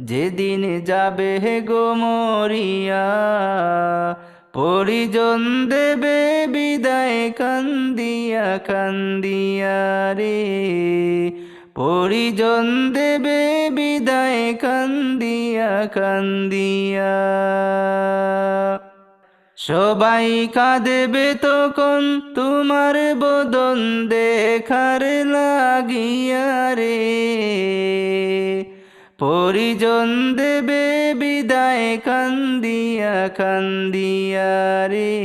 যেদিন যাবে গো মরিয়া, পরিজন দেবে বিদায় কান্দিয়া কান্দিয়া রে। পরিজন দেবে বিদায় কান্দিয়া কান্দিয়া। সবাই কাঁদেবে তখন তোমার বদন দেখার লাগিয়া রে। পরিজন দেবে বিদায় কান্দিয়া কান্দিয়া রে।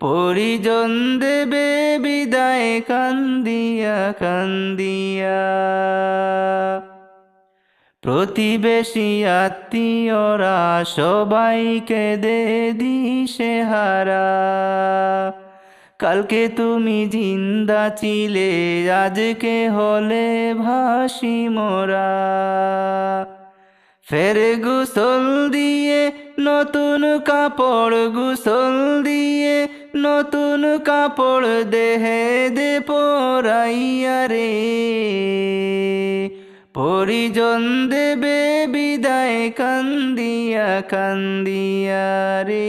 পরিজন দেবে বিদায় কান্দিয়া কান্দিয়া। প্রতিবেশী আত্মীয়রা সবাইকে দে দিশে হারা। কালকে তুমি জিন্দা ছিলে, আজকে হলে ভাসি মোরা। ফের গুসল দিয়ে, নতুন কাপড় গুসল দিয়ে, নতুন কাপড় দেহে দে পরাইয়া রে। পরিজন দেবে বিদায় কান্দিয়া কান্দিয়া রে।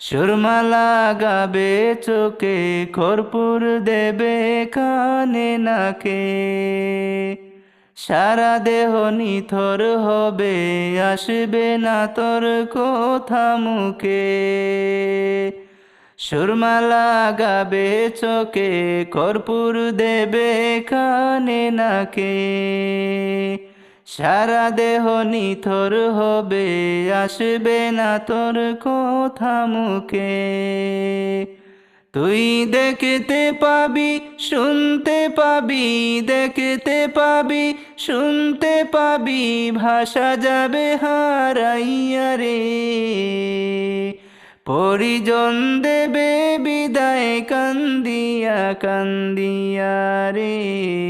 সুরমা লাগাবে চোখে কর্পূর দেবে কানে, নাকে। সারা দেহ নিথর হবে, আসবে না তোর কথা মুখে। সুরমা লাগাবে চোখে কর্পূর দেবে কানে, নাকে। সারা দেহ নিথর হবে, আসবে না তোর কথা মুখে। তুই দেখতে পাবি, শুনতে পাবি, দেখতে পাবি, শুনতে পাবি ভাষা যাবে হারাইয়া রে। পরিজন দেবে বিদায়, কান্দিয়া কান্দিয়া রে।